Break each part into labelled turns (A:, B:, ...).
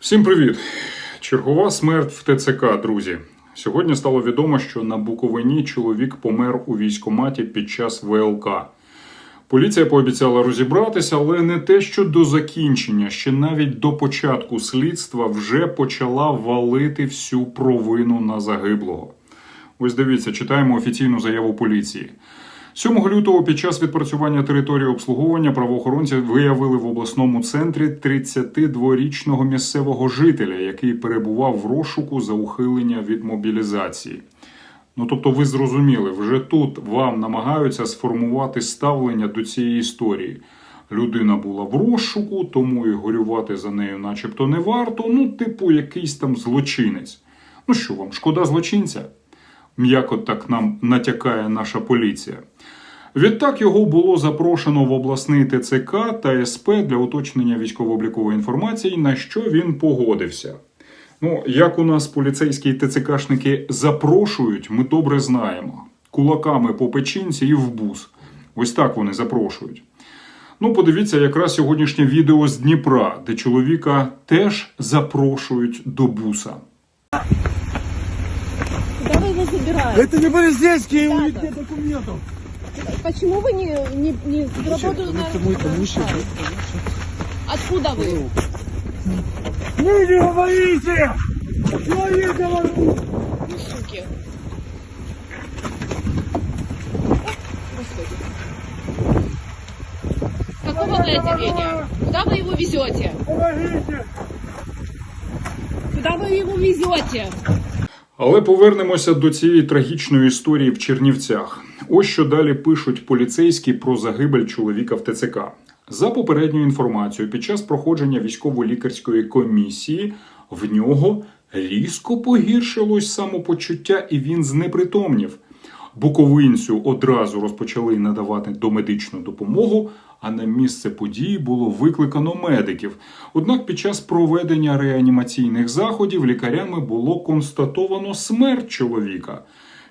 A: Всім привіт! Чергова смерть в ТЦК, друзі. Сьогодні стало відомо, що на Буковині чоловік помер у військкоматі під час ВЛК. Поліція пообіцяла розібратися, але не те, що до закінчення, ще навіть до початку слідства вже почала валити всю провину на загиблого. Ось дивіться, читаємо офіційну заяву поліції. 7 лютого під час відпрацювання території обслуговування правоохоронці виявили в обласному центрі 32-річного місцевого жителя, який перебував в розшуку за ухилення від мобілізації. Ну тобто, ви зрозуміли, вже тут вам намагаються сформувати ставлення до цієї історії. Людина була в розшуку, тому і горювати за нею, начебто, не варто. Ну, типу, якийсь там злочинець. Ну що вам, шкода злочинця? М'яко так нам натякає наша поліція. Відтак його було запрошено в обласний ТЦК та СП для уточнення військово-облікової інформації, на що він погодився. Ну, як у нас поліцейські ТЦКшники запрошують, ми добре знаємо. Кулаками по печінці і в бус. Ось так вони запрошують. Ну, подивіться якраз сьогоднішнє відео з Дніпра, де чоловіка теж запрошують до буса.
B: Вы его забираете?
C: Это не полицейские, у них
B: Ребята.
C: нет документов.
B: Почему вы не, не, не работаете на
C: Потому.
B: Откуда вы?
C: Ну не говорите! Человек говорит!
B: Ну, суки. Господи. Какого вы отделения? Куда вы его везете?
C: Помогите!
B: Куда вы его везете?
A: Але повернемося до цієї трагічної історії в Чернівцях. Ось що далі пишуть поліцейські про загибель чоловіка в ТЦК. За попередньою інформацією, під час проходження військово-лікарської комісії в нього різко погіршилось самопочуття, і він знепритомнів. Буковинцю одразу розпочали надавати домедичну допомогу, а на місце події було викликано медиків. Однак під час проведення реанімаційних заходів лікарями було констатовано смерть чоловіка.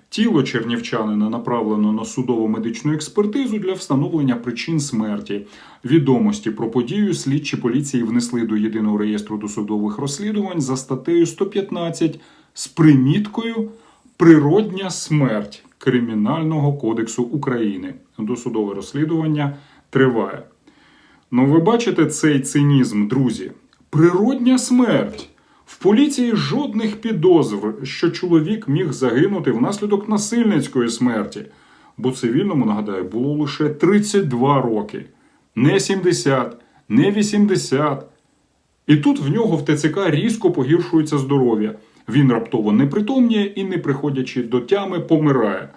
A: Тіло чернівчанина направлено на судово медичну експертизу для встановлення причин смерті. Відомості про подію слідчі поліції внесли до єдиного реєстру досудових розслідувань за статтею 115 з приміткою Природня смерть Кримінального кодексу України. Досудове розслідування триває. Ну, ви бачите цей цинізм, друзі? Природня смерть. В поліції жодних підозр, що чоловік міг загинути внаслідок насильницької смерті. Бо цивільному, нагадаю, було лише 32 роки. Не 70, не 80. І тут в нього в ТЦК різко погіршується здоров'я. Він раптово непритомніє і, не приходячи до тями, помирає.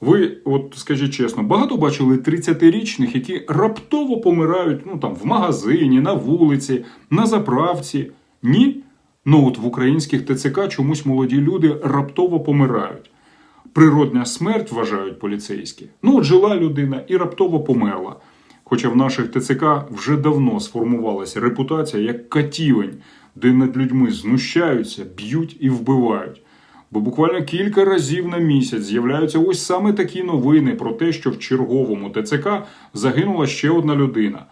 A: Ви, от скажіть чесно, багато бачили 30-річних, які раптово помирають ну, там, в магазині, на вулиці, на заправці? Ні? Ну от в українських ТЦК чомусь молоді люди раптово помирають. Природня смерть вважають поліцейські. Ну, от жила людина і раптово померла. Хоча в наших ТЦК вже давно сформувалася репутація як катівень, де над людьми знущаються, б'ють і вбивають. Бо буквально кілька разів на місяць з'являються ось саме такі новини про те, що в черговому ТЦК загинула ще одна людина.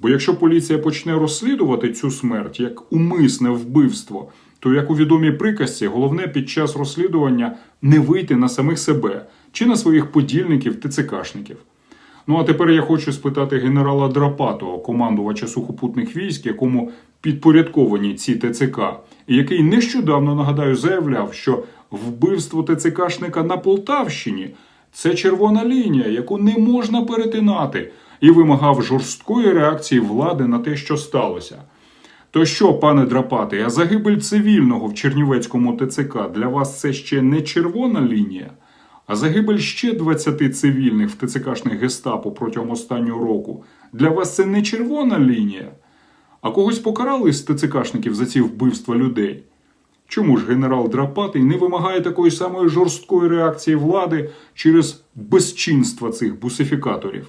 A: Бо якщо поліція почне розслідувати цю смерть як умисне вбивство, то як у відомій приказці, головне під час розслідування не вийти на самих себе чи на своїх подільників ТЦКшників. Ну а тепер я хочу спитати генерала Драпатого, командувача сухопутних військ, якому підпорядковані ці ТЦК, і який нещодавно нагадаю заявляв, що вбивство ТЦКшника на Полтавщині це червона лінія, яку не можна перетинати, і вимагав жорсткої реакції влади на те, що сталося. То що, пане Драпатий, а загибель цивільного в Чернівецькому ТЦК для вас це ще не червона лінія? А загибель ще 20 цивільних в ТЦКшних гестапо протягом останнього року для вас це не червона лінія? А когось покарали з ТЦКшників за ці вбивства людей? Чому ж генерал Драпатий не вимагає такої самої жорсткої реакції влади через безчинства цих бусифікаторів?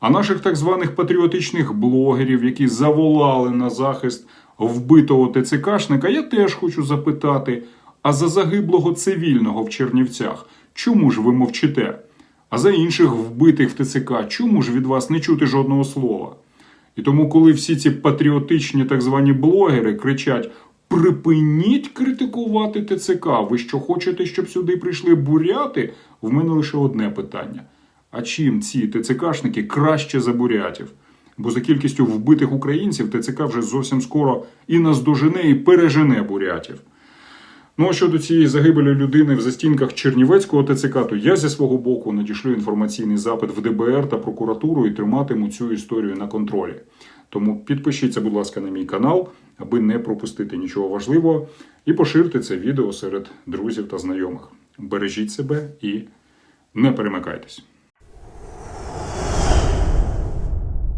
A: А наших так званих патріотичних блогерів, які заволали на захист вбитого ТЦКшника, я теж хочу запитати: а за загиблого цивільного в Чернівцях, чому ж ви мовчите? А за інших вбитих в ТЦК, чому ж від вас не чути жодного слова? І тому, коли всі ці патріотичні так звані блогери кричать: припиніть критикувати ТЦК, ви що хочете, щоб сюди прийшли буряти? В мене лише одне питання: а чим ці ТЦКшники краще за бурятів? Бо за кількістю вбитих українців ТЦК вже зовсім скоро і наздожене, і пережене бурятів. Ну а щодо цієї загибелі людини в застінках Чернівецького ТЦК, то я зі свого боку надішлю інформаційний запит в ДБР та прокуратуру і триматиму цю історію на контролі. Тому підпишіться, будь ласка, на мій канал, аби не пропустити нічого важливого, і поширте це відео серед друзів та знайомих. Бережіть себе і не перемикайтесь.